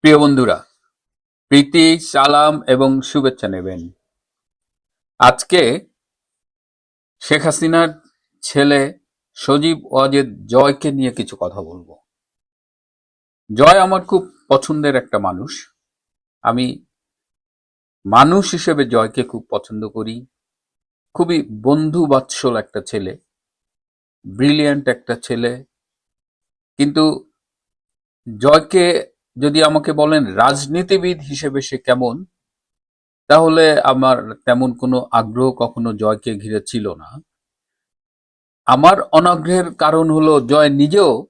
প্রিয় বন্ধুরা, প্রীতি, সালাম এবং শুভেচ্ছা নেবেন। আজকে শেখ হাসিনার ছেলে সজীব ওয়াজেদ জয়কে নিয়ে কিছু কথা বলব। জয় আমার খুব পছন্দের একটা মানুষ। আমি মানুষ হিসেবে জয়কে খুব পছন্দ করি। খুবই বন্ধু বাৎসল একটা ছেলে, ব্রিলিয়ান্ট একটা ছেলে। কিন্তু জয়কে যদি আমাকে বলেন রাজনীতিবিদ হিসেবে সে কেমন, তাহলে আমার তেমন কোনো আগ্রহ কখনো জয়কে ঘিরে ছিল না। আমার অনাগ্রহের কারণ হলো জয় নিজেও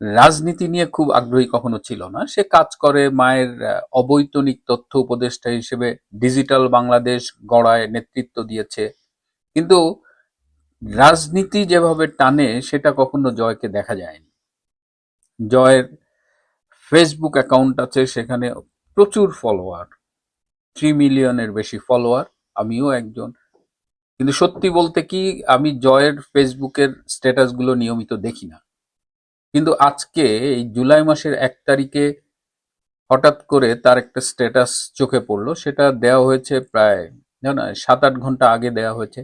রাজনীতি নিয়ে খুব আগ্রহী কখনো ছিল না। সে কাজ করে, মায়ের অবৈতনিক তথ্য উপদেষ্টা হিসেবে ডিজিটাল বাংলাদেশ গড়ায় নেতৃত্ব দিয়েছে। কিন্তু রাজনীতি যেভাবে টানে, সেটা কখনো জয়কে দেখা যায়নি। জয়ের ফেসবুক অ্যাকাউন্ট আছে, সেখানে প্রচুর ফলোয়ার থ্রি মিলিয়নের বেশি ফলোয়ার আমিও একজন। কিন্তু সত্যি বলতে কি, আমি জয়ের ফেসবুকের স্ট্যাটাসগুলো নিয়মিত দেখি না। কিন্তু আজকে, এই জুলাই মাসের এক তারিখে হঠাৎ করে তার একটা স্ট্যাটাস চোখে পড়ল, সেটা দেওয়া হয়েছে প্রায় জানো সাত আট ঘণ্টা আগে দেওয়া হয়েছে।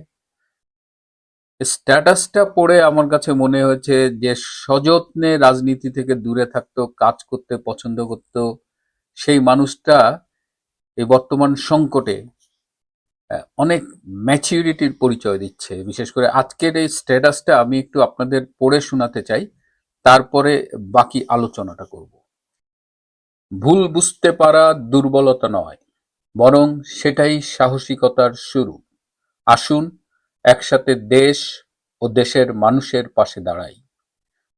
স্ট্যাটাসটা পড়ে আমার কাছে মনে হয়েছে যে সযত্নে রাজনীতি থেকে দূরে থাকতো, কাজ করতে পছন্দ করত, সেই মানুষটা এই বর্তমান সংকটে অনেক ম্যাচিউরিটির পরিচয় দিচ্ছে। বিশেষ করে আজকের এই স্ট্যাটাসটা আমি একটু আপনাদের পড়ে শোনাতে চাই, তারপরে বাকি আলোচনাটা করব। ভুল বুঝতে পারা দুর্বলতা নয়, বরং সেটাই সাহসিকতার শুরু। আসুন একসাথে দেশ ও দেশের মানুষের পাশে দাঁড়াই।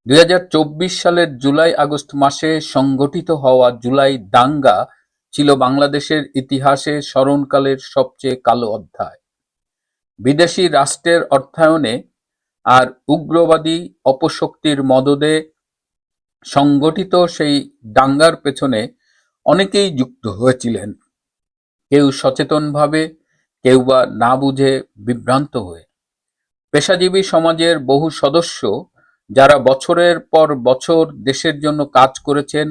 দুই হাজার চব্বিশ সালের জুলাই আগস্ট মাসে সংগঠিত হওয়া জুলাই দাঙ্গা ছিল বাংলাদেশের ইতিহাসে স্মরণকালের সবচেয়ে কালো অধ্যায়। বিদেশি রাষ্ট্রের অর্থায়নে আর উগ্রবাদী অপশক্তির মদদে সংগঠিত সেই দাঙ্গার পেছনে অনেকেই যুক্ত হয়েছিলেন। কেউ সচেতনভাবে কেউ বা না বুঝে বিভ্রান্ত হয়ে। পেশাজীবী সমাজের বহু সদস্য যারা বছরের পর বছর দেশের জন্য কাজ করেছেন,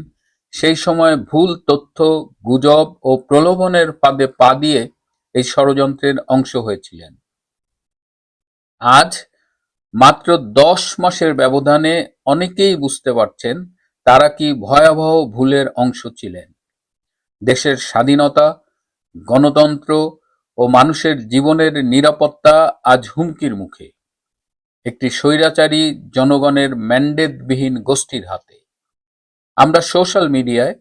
সেই সময় ভুল তথ্য, গুজব ও প্রলোভনের ফাঁদে পা দিয়ে এই ষড়যন্ত্রের অংশ হয়েছিলেন। আজ মাত্র দশ মাসের ব্যবধানে অনেকেই বুঝতে পারছেন তারা কি ভয়াবহ ভুলের অংশ ছিলেন। দেশের স্বাধীনতা, গণতন্ত্র ও মানুষের জীবনের নিরাপত্তা আজ হুমকির মুখে। একটি স্বৈরাচারী জনগণের ম্যান্ডেটবিহীন গোষ্ঠীর হাতে। আমরা সোশ্যাল মিডিয়ায়,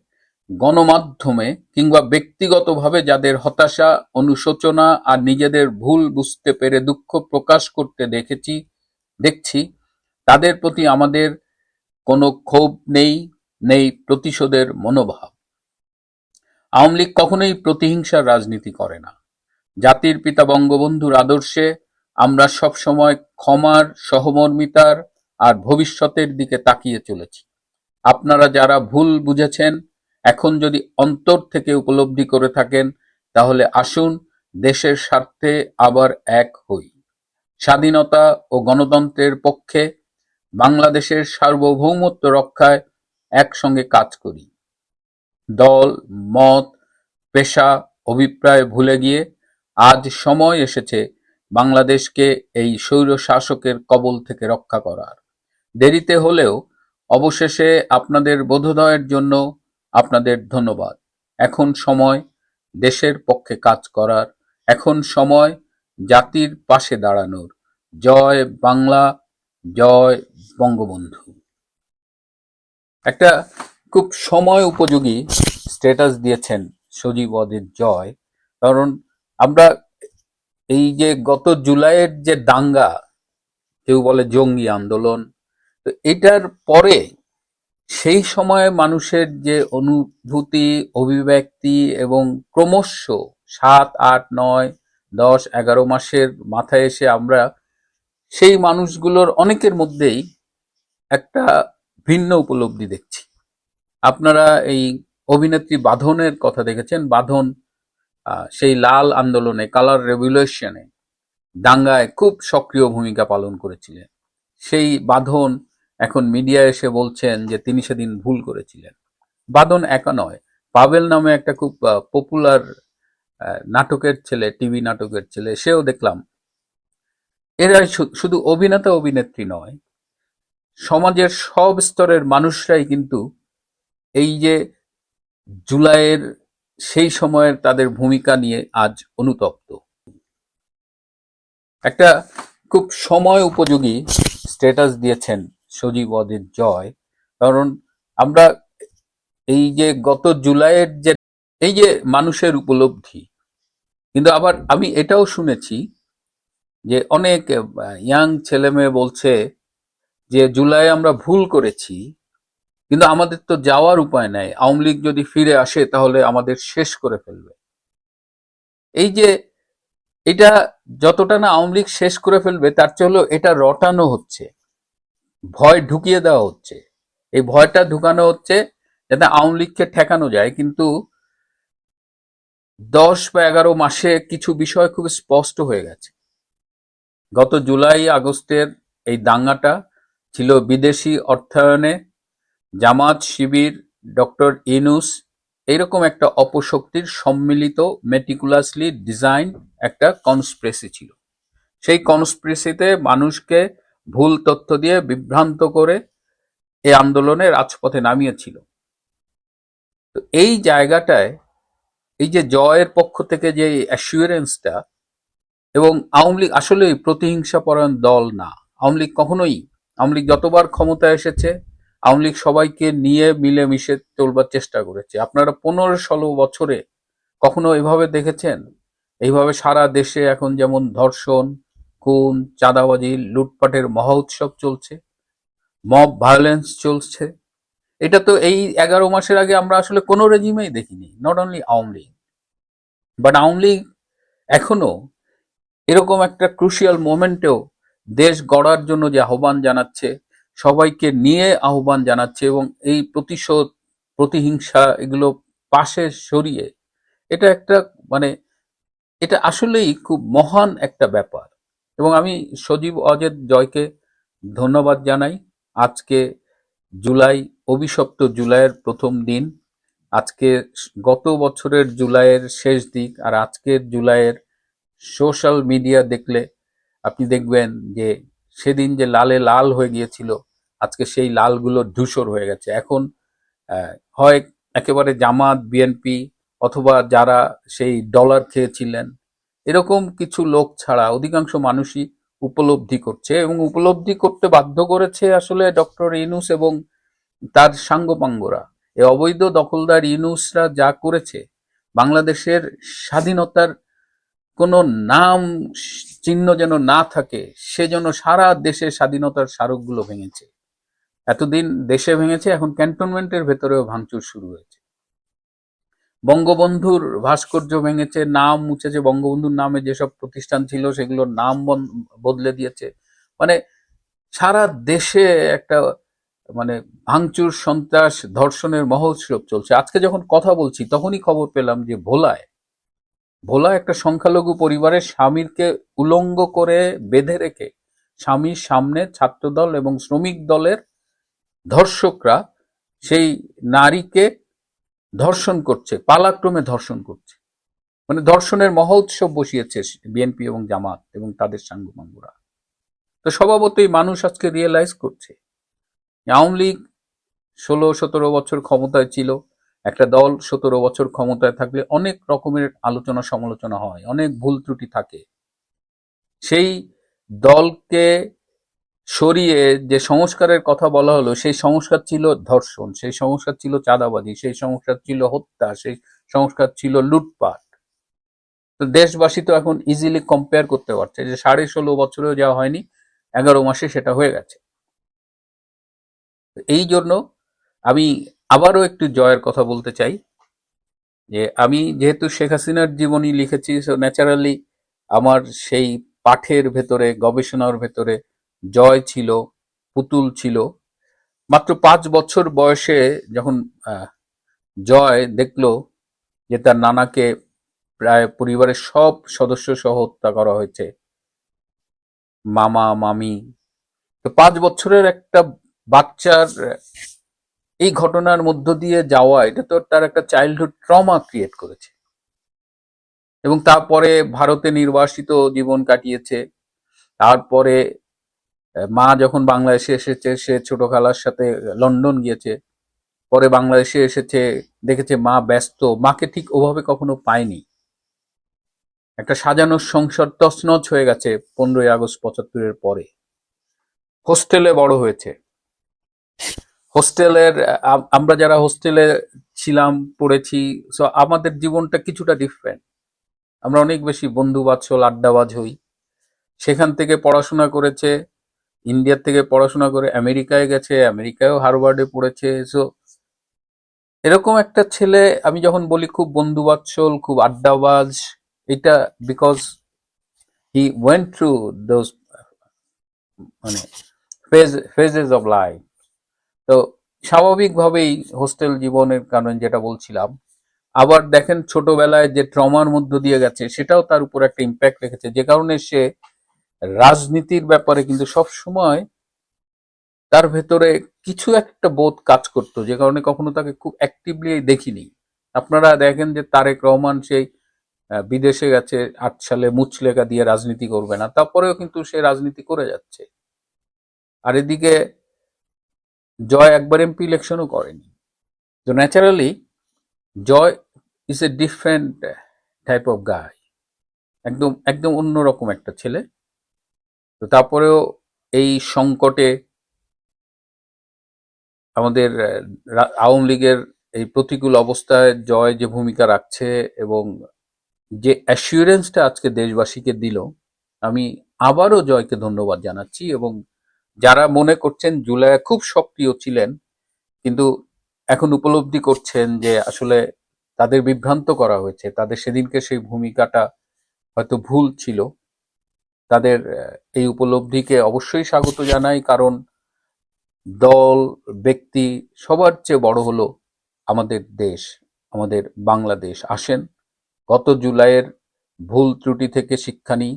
গণমাধ্যমে কিংবা ব্যক্তিগতভাবে যাদের হতাশা, অনুশোচনা আর নিজেদের ভুল বুঝতে পেরে দুঃখ প্রকাশ করতে দেখেছি, দেখছি, তাদের প্রতি আমাদের কোনো ক্ষোভ নেই নেই প্রতিশোধের মনোভাব। আওয়ামী লীগ কখনোই প্রতিহিংসার রাজনীতি করে না। জাতির পিতা বঙ্গবন্ধুর আদর্শে আমরা সবসময় ক্ষমার, সহমর্মিতার আর ভবিষ্যতের দিকে তাকিয়ে চলেছি। আপনারা যারা ভুল বুঝেছেন, এখন যদি অন্তর থেকে উপলব্ধি করে থাকেন, তাহলে আসুন দেশের স্বার্থে আবার এক হই। স্বাধীনতা ও গণতন্ত্রের পক্ষে বাংলাদেশের সার্বভৌমত্ব রক্ষায় একসঙ্গে কাজ করি। দল, মত, পেশা, অভিপ্রায় ভুলে গিয়ে আজ সময় এসেছে বাংলাদেশকে এই স্বৈর শাসকের কবল থেকে রক্ষা করার। দেরিতে হলেও অবশেষে আপনাদের বোধোদয়ের জন্য আপনাদের ধন্যবাদ। এখন সময় দেশের পক্ষে কাজ করার। এখন সময় জাতির পাশে দাঁড়ানোর। জয় বাংলা, জয় বঙ্গবন্ধু। একটা খুব সময় উপযোগী স্ট্যাটাস দিয়েছেন সজীব অদের জয়। কারণ আমরা এই যে গত জুলাইয়ের যে দাঙ্গা, কেউ বলে জঙ্গি আন্দোলন, তো এটার পরে সেই সময় মানুষের যে অনুভূতি, অভিব্যক্তি এবং ক্রমশ সাত, আট, নয়, দশ, এগারো মাসের মাথায় এসে আমরা সেই মানুষগুলোর অনেকের মধ্যেই একটা ভিন্ন উপলব্ধি দেখছি। আপনারা এই অভিনেত্রী বাঁধনের কথা দেখেছেন। বাঁধন সেই লাল আন্দোলনে কালার রেভলিউশনে দাঙ্গায় খুব সক্রিয় ভূমিকা পালন করেছিলেন। সেই বাঁধন এখন মিডিয়া এসে বলছেন যে তিনি সেদিন ভুল করেছিলেন। বাঁধন একা নয় পাবেল নামে একটা খুব পপুলার নাটকের ছেলে টিভি নাটকের ছেলে, সেও দেখলাম। এরা শুধু অভিনেতা, অভিনেত্রী নয়, সমাজের সব স্তরের মানুষরাই কিন্তু এই যে জুলাইয়ের সেই সময়ের তাদের ভূমিকা নিয়ে আজ অনুতপ্ত। একটা খুব সময় উপযোগী স্ট্যাটাস দিয়েছেন সজীব অজিত জয়। কারণ আমরা এই যে গত জুলাইয়ের যে, এই যে মানুষের উপলব্ধি, কিন্তু আবার আমি এটাও শুনেছি যে অনেক ইয়াং ছেলে মেয়ে বলছে যে জুলাই আমরা ভুল করেছি কিন্তু আমাদের তো যাওয়ার উপায় নাই। আওয়ামী লীগ যদি ফিরে আসে, তাহলে আমাদের শেষ করে ফেলবে। এই যে এটা যতটা না আওয়ামী লীগ শেষ করে ফেলবে, তার চেয়ে এটা রটানো হচ্ছে। ভয় ঢুকিয়ে দেওয়া হচ্ছে। এই ভয়টা ঢুকানো হচ্ছে যাতে আওয়ামী লীগকে ঠেকানো যায়। কিন্তু দশ বা এগারো মাসে কিছু বিষয় খুব স্পষ্ট হয়ে গেছে। গত জুলাই, আগস্টের এই দাঙ্গাটা ছিল বিদেশি অর্থায়নে জামাত, শিবির, ডক্টর ইনুস এইরকম একটা অপশক্তির সম্মিলিত মেটিকুলাসলি ডিজাইন একটা কনস্প্রেসি ছিল। সেই কনস্প্রেসিতে মানুষকে ভুল তথ্য দিয়ে বিভ্রান্ত করে এই আন্দোলনে রাজপথে নামিয়েছিল। তো এই জায়গাটায় এই যে জয়ের পক্ষ থেকে যে অ্যাসিউরেন্সটা এবং আওয়ামী লীগ আসলে প্রতিহিংসাপরায়ণ দল না, আওয়ামী লীগ কখনোই, আওয়ামী লীগ যতবার ক্ষমতায় এসেছে আওয়ামী লীগ সবাইকে নিয়ে মিলেমিশে চলবার চেষ্টা করেছে। আপনারা পনেরো ষোলো বছরে কখনো এভাবে দেখেছেন? এইভাবে সারা দেশে এখন যেমন ধর্ষণ, খুন, চাঁদাবাজি, লুটপাটের মহা উৎসব চলছে, মব ভায়োলেন্স চলছে। এটা তো এই এগারো মাসের আগে আমরা আসলে কোনো রেজিমেই দেখিনি not only Awami League. But Awami League এখনও এরকম একটা ক্রুশিয়াল মোমেন্টেও দেশ গড়ার জন্য যে আহ্বান জানাচ্ছে সবাইকে নিয়ে আহ্বান জানাচ্ছে এবং এই প্রতিশোধ, প্রতিহিংসা এগুলো পাশে সরিয়ে, এটা একটা মানে এটা আসলেই খুব মহান একটা ব্যাপার। এবং আমি সজীব অজেদ জয়কে ধন্যবাদ জানাই। আজকে জুলাই, অভিশপ্ত জুলাইয়ের প্রথম দিন। আজকে গত বছরের জুলাইয়ের শেষ দিক আর আজকের জুলাইয়ের সোশ্যাল মিডিয়া দেখলে আপনি দেখবেন যে সেদিন যে লালে লাল হয়ে গিয়েছিল, আজকে সেই লালগুলো ধূসর হয়ে গেছে। এখন হয় একেবারে জামাত, বিএনপি অথবা যারা সেই ডলার খেয়েছিলেন, এরকম কিছু লোক ছাড়া অধিকাংশ মানুষই উপলব্ধি করছে এবং উপলব্ধি করতে বাধ্য করেছে আসলে ডক্টর ইনুস এবং তার সাঙ্গপাঙ্গরা। এই অবৈধ দখলদার ইনুসরা যা করেছে, বাংলাদেশের স্বাধীনতার কোনো নাম চিহ্ন যেন না থাকে সেজন্য সারা দেশে স্বাধীনতার স্মারকগুলো ভেঙেছে। এতদিন দেশে ভেঙেছে, এখন ক্যান্টনমেন্টের ভেতরেও ভাঙচুর শুরু হয়েছে। বঙ্গবন্ধুর ভাস্কর্য ভেঙেছে, নাম মুছেছে, বঙ্গবন্ধুর নামে যেসব প্রতিষ্ঠান ছিল সেগুলোর নাম বদলে দিয়েছে। মানে সারা দেশে একটা মানে ভাঙচুর, সন্ত্রাস, ধর্ষণের মহোৎসব চলছে। আজকে যখন কথা বলছি, তখনই খবর পেলাম যে ভোলায় ভোলা একটা সংখ্যালঘু পরিবারের স্বামীরকে উলঙ্গ করে বেঁধে রেখে স্বামীর সামনে ছাত্রদল এবং শ্রমিক দলের ধর্ষকরা সেই নারীকে ধর্ষণ করছে, পালাক্রমে ধর্ষণ করছে। মানে ধর্ষণের মহোৎসব বসিয়েছে বিএনপি এবং জামাত এবং তাদের সাঙ্গপাঙ্গরা তো স্বভাবতই মানুষ আজকে রিয়েলাইজ করছে। আওয়ামী লীগ ষোলো সতেরো বছর ক্ষমতায় ছিল একটা দল সতেরো বছর ক্ষমতায় থাকলে অনেক রকমের আলোচনা সমালোচনা হয়, অনেক ভুল ত্রুটি থাকে। সেই দলকে সরিয়ে যে সংস্কারের কথা বলা হলো, সেই সংস্কার ছিল ধর্ষণ, সেই সংস্কার ছিল চাঁদাবাজি, সেই সংস্কার ছিল হত্যা, সেই সংস্কার ছিল লুটপাট। তো দেশবাসী তো এখন ইজিলি কম্পেয়ার করতে পারছে যে সাড়ে ষোলো বছরেও যাওয়া হয়নি, এগারো মাসে সেটা হয়ে গেছে। এই জন্য আমি আবারও একটু জয়ের কথা বলতে চাই, যে আমি যেহেতু শেখ হাসিনার জীবনী লিখেছি সো ন্যাচারালি আমার সেই পাঠের ভেতরে, গবেষণার ভেতরে জয় ছিল, পুতুল ছিল। মাত্র পাঁচ বছর বয়সে যখন জয় দেখল যে তার নানাকে প্রায় পরিবারের সব সদস্য সহ হত্যা করা হয়েছে, মামা, মামি, তো পাঁচ বছরের একটা বাচ্চার এই ঘটনার মধ্য দিয়ে যাওয়া, এটা তো তার একটা চাইল্ডহুড ট্রমা ক্রিয়েট করেছে। এবং তারপরে ভারতে নির্বাসিত জীবন কাটিয়েছে। তারপরে মা যখন বাংলাদেশে এসেছে, সে ছোট খালার সাথে লন্ডন গিয়েছে। পরে বাংলাদেশে এসেছে, দেখেছে মা ব্যস্ত, মাকে ঠিক ওভাবে কখনো পায়নি। একটা সাজানোর সংসার তছনছ হয়ে গেছে পনেরোই আগস্ট পঁচাত্তরের পরে। হোস্টেলে বড় হয়েছে। হোস্টেলের আমরা যারা হোস্টেলে ছিলাম, পড়েছি সো আমাদের জীবনটা কিছুটা ডিফারেন্ট আমরা অনেক বেশি বন্ধু বাৎসল আড্ডাবাজ হই। সেখান থেকে পড়াশোনা করেছে ইন্ডিয়ার থেকে পড়াশোনা করে আমেরিকায় গেছে, আমেরিকায়ও হারভার্ডে পড়েছে সো এরকম একটা ছেলে, আমি যখন বলি খুব বন্ধু বাৎসল খুব আড্ডাবাজ, এটা because he went through those মানে ফেজ ফেজেস অফ লাইফ তো স্বাভাবিকভাবেই হোস্টেল জীবনের কারণে যেটা বলছিলাম, আবার দেখেন ছোটবেলায় যে ট্রমার মধ্য দিয়ে গেছে, সেটাও তার উপর একটা ইম্প্যাক্ট রেখেছে। যে কারণে সে রাজনীতির ব্যাপারে কিন্তু সব সময় তার ভেতরে কিছু একটা বোধ কাজ করতো, যে কারণে কখনো তাকে খুব অ্যাক্টিভলি দেখিনি। আপনারা দেখেন যে তারেক রহমান সেই বিদেশে গেছে, আট সালে মুচলেখা দিয়ে রাজনীতি করবে না, তারপরেও কিন্তু সে রাজনীতি করে যাচ্ছে। আর এদিকে জয় একবার এমপি ইলেকশনও করেনি। তো naturally Joy is a different type of guy একদম একদম অন্যরকম একটা ছেলে। তো তারপরেও এই সংকটে আমাদের আওয়ামী লীগের এই প্রতিকূল অবস্থায় জয় যে ভূমিকা রাখছে এবং যে অ্যাসিউরেন্সটা আজকে দেশবাসীকে দিল, আমি আবারও জয়কে ধন্যবাদ জানাচ্ছি এবং যারা মনে করছেন জুলাই খুব সক্রিয় ছিলেন, কিন্তু এখন উপলব্ধি করছেন যে আসলে তাদের বিভ্রান্ত করা হয়েছে, তাদের সেদিনকে সেই ভূমিকাটা হয়তো ভুল ছিল। তাদের এই উপলব্ধিকে অবশ্যই স্বাগত জানাই, কারণ দল, ব্যক্তি সবার চেয়ে বড় হলো আমাদের দেশ, আমাদের বাংলাদেশ। আসেন, গত জুলাইয়ের ভুল ত্রুটি থেকে শিক্ষা নিই।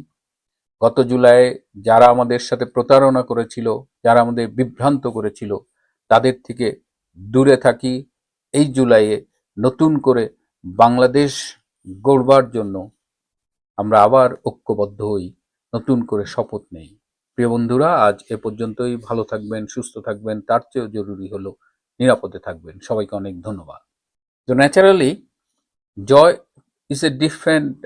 গত জুলাই যারা আমাদের সাথে প্রতারণা করেছিল, যারা আমাদের বিভ্রান্ত করেছিল, তাদের থেকে দূরে থাকি। এই জুলাইয়ে নতুন করে বাংলাদেশ গড়বার জন্য আমরা আবার ঐক্যবদ্ধ হই। নতুন করে শপথ নেই। প্রিয় বন্ধুরা, আজ এ পর্যন্তই। ভালো থাকবেন, সুস্থ থাকবেন। তার চেয়েও জরুরি হলো নিরাপদে থাকবেন। সবাইকে অনেক ধন্যবাদ। তো naturally Joy is a different